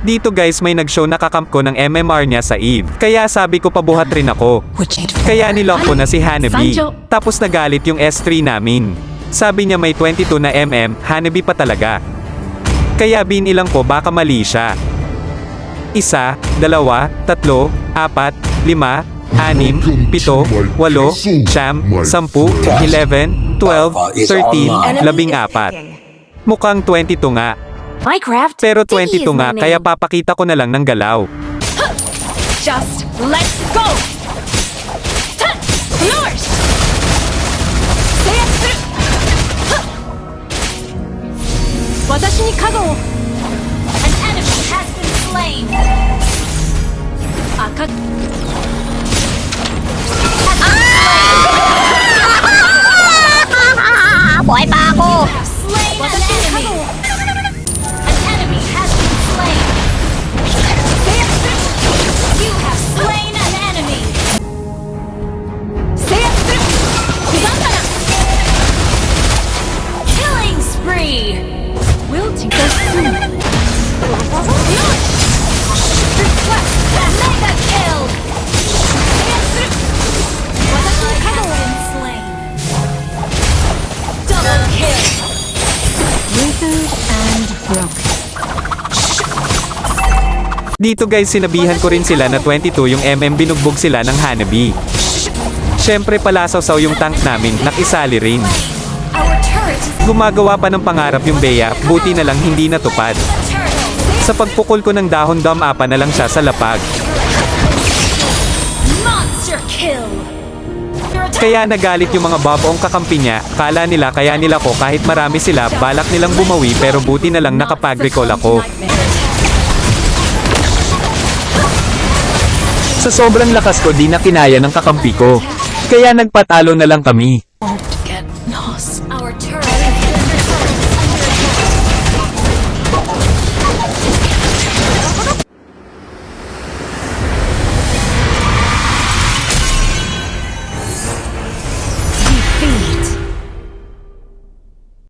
Dito guys may nag-show na kakamp ko ng MMR niya sa Eve. Kaya sabi ko pabuhat rin ako. Kaya nilock ko na si Hanabi. Tapos nagalit yung S3 namin. Sabi niya may 22 na mm, Hanabi pa talaga. Kaya binilang ko baka mali siya. Isa, dalawa, tatlo, apat, lima, anim, pito, walo, siyam, sampu, 11, 12, 13, labing apat. Mukhang 22 nga. Minecraft? Pero 22 nga, kaya papakita ko na lang ng galaw. Just let's go! Yours! Watashi ni kago! An enemy has been slain! Aka... Ah! Buhay pa ako! Slain an enemy! Dito guys sinabihan ko rin sila na 22 yung MM binugbog sila ng Hanabi. Syempre palasaw-saw yung tank namin, nakisali rin. Gumagawa pa ng pangarap yung Bea, buti na lang hindi natupad. Sa pagpukol ko ng dahon damapa na lang siya sa lapag. Monster kill. Kaya nagalit yung mga babaong kakampi niya, kala nila kaya nila ko kahit marami sila, balak nilang bumawi pero buti na lang nakapag-recall ako. Sa sobrang lakas ko di na kinaya ng kakampi ko. Kaya nagpatalo na lang kami.